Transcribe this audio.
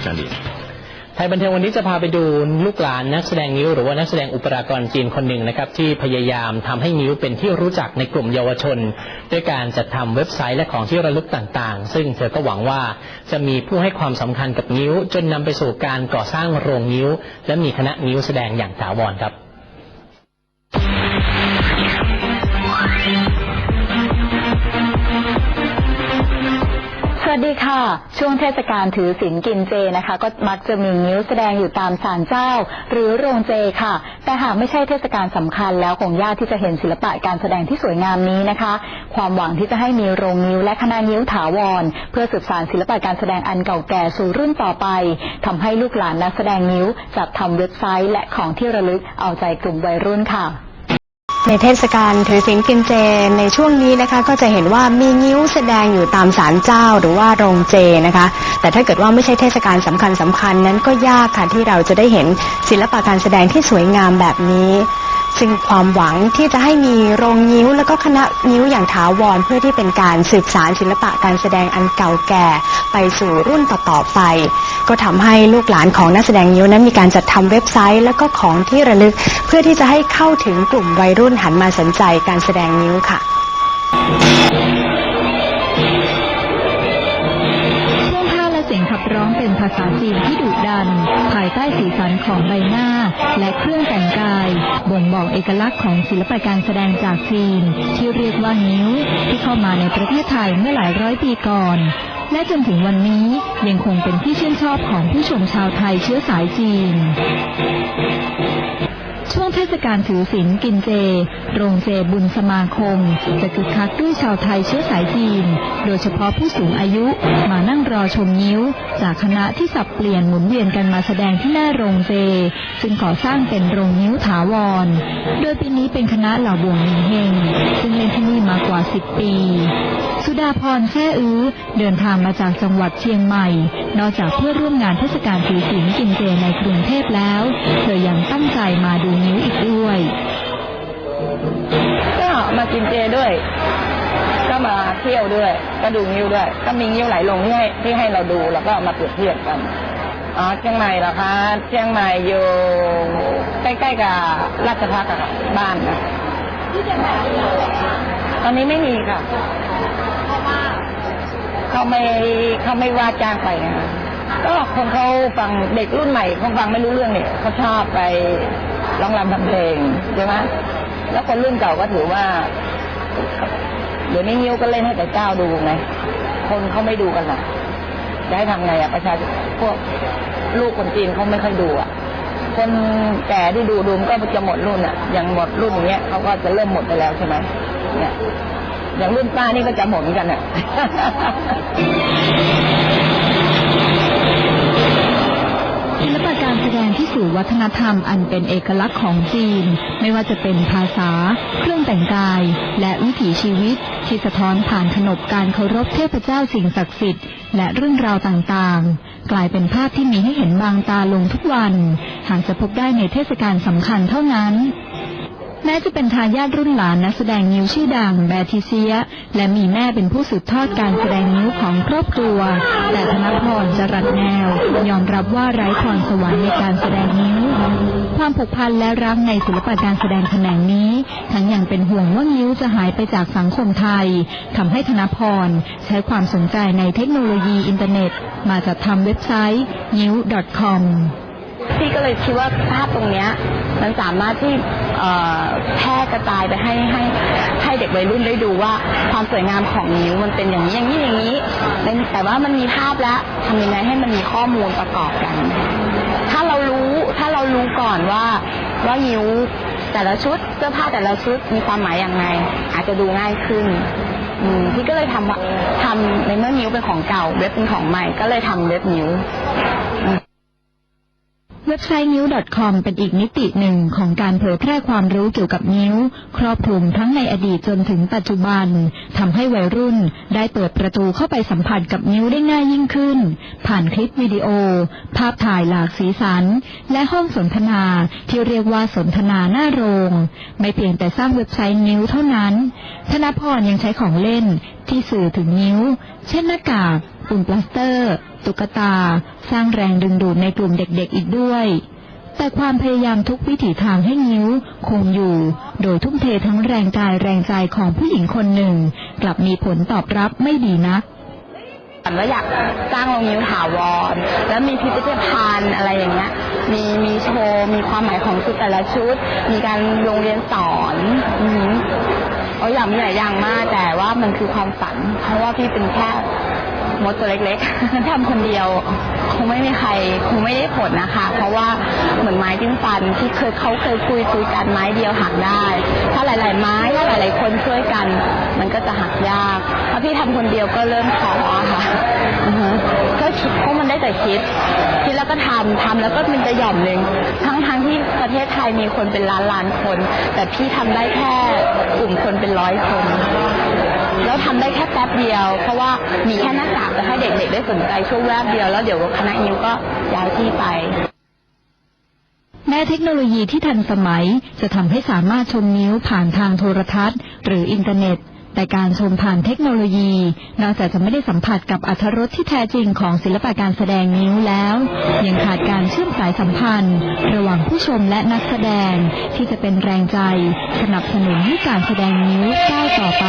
ด้วยกันไทยบันเทิงวันนี้จะพาไปดูลูกหลานนักแสดงนิ้วหรือว่านักแสดงอุปรากรจีนคนหนึ่งนะครับ ที่พยายามทำให้นิ้วเป็นที่รู้จักในกลุ่มเยาวชน ด้วยการจัดทำเว็บไซต์และของที่ระลึกต่างๆ ซึ่งเธอก็หวังว่าจะมีผู้ให้ความสำคัญกับนิ้ว จนนำไปสู่การก่อสร้างโรงนิ้ว และมีคณะนิ้วแสดงอย่างถาวรครับ ดีค่ะ ช่วงเทศกาลถือศีลกินเจนะคะ ก็มักจะมีนิ้วแสดงอยู่ตามศาลเจ้า หรือโรงเจค่ะ แต่หากไม่ใช่เทศกาลสำคัญแล้วคงยากที่จะเห็นศิลปะการแสดงที่สวยงามนี้นะคะ ความหวังที่จะให้มีโรงนิ้วและคณะนิ้วถาวร เพื่อสืบสานศิลปะการแสดงอันเก่าแก่สู่รุ่นต่อไปทำให้ลูกหลานนักแสดงนิ้วจัดทำเว็บไซต์และของที่ระลึกเอาใจกลุ่มวัยรุ่นค่ะ ในเทศกาลถือศีลกินเจในช่วงนี้นะคะ ก็จะเห็นว่ามีนิ้วแสดงอยู่ตามศาลเจ้าหรือว่าโรงเจนะคะ แต่ถ้าเกิดว่าไม่ใช่เทศกาลสำคัญสำคัญนั้นก็ยากค่ะที่เราจะได้เห็นศิลปะการแสดงที่สวยงามแบบนี้ซึ่งความหวังที่จะให้มีโรงนิ้วและก็คณะนิ้วอย่างถาวรเพื่อที่เป็นการสืบสารศิลปะการแสดงอันเก่าแก่ไปสู่รุ่นต่อๆไป ก็ทำให้ลูกหลานของนักแสดงนิ้วนั้นมีการจัดทำเว็บไซต์ และก็ของที่ระลึก เพื่อที่จะให้เข้าถึงกลุ่มวัยรุ่นหันมาสนใจการแสดงนิ้วค่ะ ขับร้องเป็นภาษาจีนที่ดุดัน ภายใต้สีสันของใบหน้า และเครื่องแต่งกาย บ่งบอกเอกลักษณ์ของศิลปะการแสดงจากจีน ที่เรียกว่านิ้ว ที่เข้ามาในประเทศไทยเมื่อหลายร้อยปีก่อนและจนถึงวันนี้ยังคงเป็นที่ชื่นชอบของผู้ชมชาวไทยเชื้อสายจีน เทศกาลถือศีลกินเจ โรงเจบุญสมาคม จะคึกคักด้วยชาวไทยเชื้อสายจีน โดยเฉพาะผู้สูงอายุมานั่งรอชมนิ้ว จากคณะที่สับเปลี่ยนหมุนเวียนกันมาแสดงที่หน้าโรงเจ ซึ่งก่อสร้างเป็นโรงนิ้วถาวร โดยปีนี้เป็นคณะเหล่าบวงนิงเฮงซึ่งเล่นที่นี่มากว่า 10 ปี สุดาพรแช่อื้อเดินทางมาจากจังหวัดเชียงใหม่นอกจากเพื่อร่วมงานเทศกาลถือศีลกินเจในกรุงเทพแล้ว เธอยังตั้งใจมาดูนิ้วอีกด้วย ก็มากินเจด้วย ก็มาเที่ยวด้วย ก็ดูนิ้วด้วย ก็มีนิ้วหลายลงที่ให้ที่ให้เราดูแล้วก็มาเปรียบเทียบกันอ๋อเชียงใหม่เหรอคะเชียงใหม่อยู่ใกล้ๆกับราชพัฒน์อะค่ะบ้านนะตอนนี้ไม่มีค่ะ เขาไม่เขาไม่ว่าจ้างไปนะคะก็คนเขาฟังเด็กรุ่นใหม่เขาฟังไม่รู้เรื่องเนี่ยเขาชอบไปร้องรำทำเพลงใช่ไหมแล้วคนรุ่นเก่าก็ถือว่า เดี๋ยวนี้นิ้วก็เล่นให้แต่เจ้าดูไงคนเขาไม่ดูกันล่ะจะให้ทำไงอะประชาชนพวกลูกคนจีนเขาไม่ค่อยดูอะคนแก่ที่ดูดูมันก็จะหมดรุ่นอะอย่างหมดรุ่นอย่างเงี้ยเขาก็จะเริ่มหมดไปแล้วใช่ไหมเนี่ย อย่างรุ่นป้านี่ก็จะหมดเหมือนกันอะศิลปะการแสดงที่สื่อวัฒนธรรมอันเป็นเอกลักษณ์ของจีน ไม่ว่าจะเป็นภาษา เครื่องแต่งกาย และวิถีชีวิต ที่สะท้อนผ่านขนบการเคารพเทพเจ้าสิ่งศักดิ์สิทธิ์และเรื่องราวต่างๆ กลายเป็นภาพที่มีให้เห็นบางตาลงทุกวัน หากจะพบได้ในเทศกาลสำคัญเท่านั้น ม้จะเป็นทายาทรุ่นหลานนักแสดงนิ้วชื่อดังแบทิเซีย และมีแม่เป็นผู้สืบทอดการแสดงนิ้วของครอบครัว แต่ธนพรจรัสแนว ยอมรับว่าไร้พรสวรรค์ในการแสดงนิ้ว ความผูกพันและรักในศิลปะการแสดงแขนงนี้ ทั้งยังเป็นห่วงว่านิ้วจะหายไปจากสังคมไทยทำให้ธนพรใช้ความสนใจในเทคโนโลยีอินเทอร์เน็ต มาจัดทำเว็บไซต์นิ้ว .com พี่ก็เลยคิดว่าภาพตรงเนี้ยมันสามารถที่แพร่กระจายไปให้ให้ให้เด็กวัยรุ่นได้ดูว่าความสวยงามของนิ้วมันเป็นอย่างนี้อย่างนี้อย่างนี้ แต่ว่ามันมีภาพแล้วทำยังไงให้มันมีข้อมูลประกอบกัน ถ้าเรารู้ถ้าเรารู้ก่อนว่าว่านิ้วแต่ละชุดเสื้อผ้าแต่ละชุดมีความหมายอย่างไงอาจจะดูง่ายขึ้นพี่ก็เลยทำว่าทำในเมื่อนิ้วเป็นของเก่า เว็บเป็นของใหม่ ก็เลยทำเว็บนิ้ว เว็บไซต์นิ้ว .com เป็นอีกมิติหนึ่งของการเผยแพร่ความรู้เกี่ยวกับนิ้ว ครอบคลุมทั้งในอดีตจนถึงปัจจุบันทำให้วัยรุ่นได้เปิดประตูเข้าไปสัมผัสกับนิ้วได้ง่ายยิ่งขึ้น ผ่านคลิปวิดีโอ ภาพถ่ายหลากสีสัน และห้องสนทนาที่เรียกว่าสนทนาหน้าโรง ไม่เพียงแต่สร้างเว็บไซต์นิ้วเท่านั้น ธนพรยังใช้ของเล่นที่สื่อถึงนิ้ว เช่นหน้ากาก ปุ่นปลาสเตอร์ ตุ๊กตา สร้างแรงดึงดูดในกลุ่มเด็กๆอีกด้วย แต่ความพยายามทุกวิถีทางให้นิ้ว คงอยู่ โดยทุ่มเททั้งแรงกายแรงใจของผู้หญิงคนหนึ่ง กลับมีผลตอบรับไม่ดีนักฝันว่าอยากสร้างโรงนิ้วถาวร แล้วมีพิพิธภัณฑ์อะไรอย่างเงี้ย มีมีโชว์ มีความหมายของชุดแต่ละชุด มีการโรงเรียนสอนอืออเอาอย่างมีหลายอย่างมากแต่ว่ามันคือความฝัน เพราะว่าพี่เป็นแค่ มดตัวเล็กๆทำคนเดียวคงไม่มีใครคงไม่ได้ผลนะคะ เพราะว่าเหมือนไม้จิ้มฟันที่เคยเขาเคยคุยคุยกันไม้เดียวหักได้ ถ้าหลาย ๆ ไม้ถ้าหลาย ๆ คนช่วยกัน มันก็จะหักยากถ้าพี่ทำคนเดียวก็เริ่มท้อค่ะก็คิดเพราะมันได้แต่คิดคิดแล้วก็ทำทำแล้วก็มันจะหย่อมหนึ่งทั้งทั้งๆที่ประเทศไทยมีคนเป็นล้านล้านคน แต่พี่ทำได้แค่กลุ่มคนเป็นร้อยคน แล้วทำได้แค่แป๊บเดียว เพราะว่ามีแค่หน้ากากจะให้เด็กๆได้สนใจช่วงแวบเดียวแล้วเดี๋ยวคณะนิ้วก็ย้ายที่ไปแม้เทคโนโลยีที่ทันสมัยจะทำให้สามารถชมนิ้วผ่านทางโทรทัศน์ หรืออินเทอร์เน็ต แต่การชมผ่านเทคโนโลยี นอกจากจะไม่ได้สัมผัสกับอรรถรสที่แท้จริงของศิลปะการแสดงนิ้วแล้ว ยังขาดการเชื่อมสายสัมพันธ์ ระหว่างผู้ชมและนักแสดงที่จะเป็นแรงใจ สนับสนุนให้การแสดงนิ้วก้าวต่อไป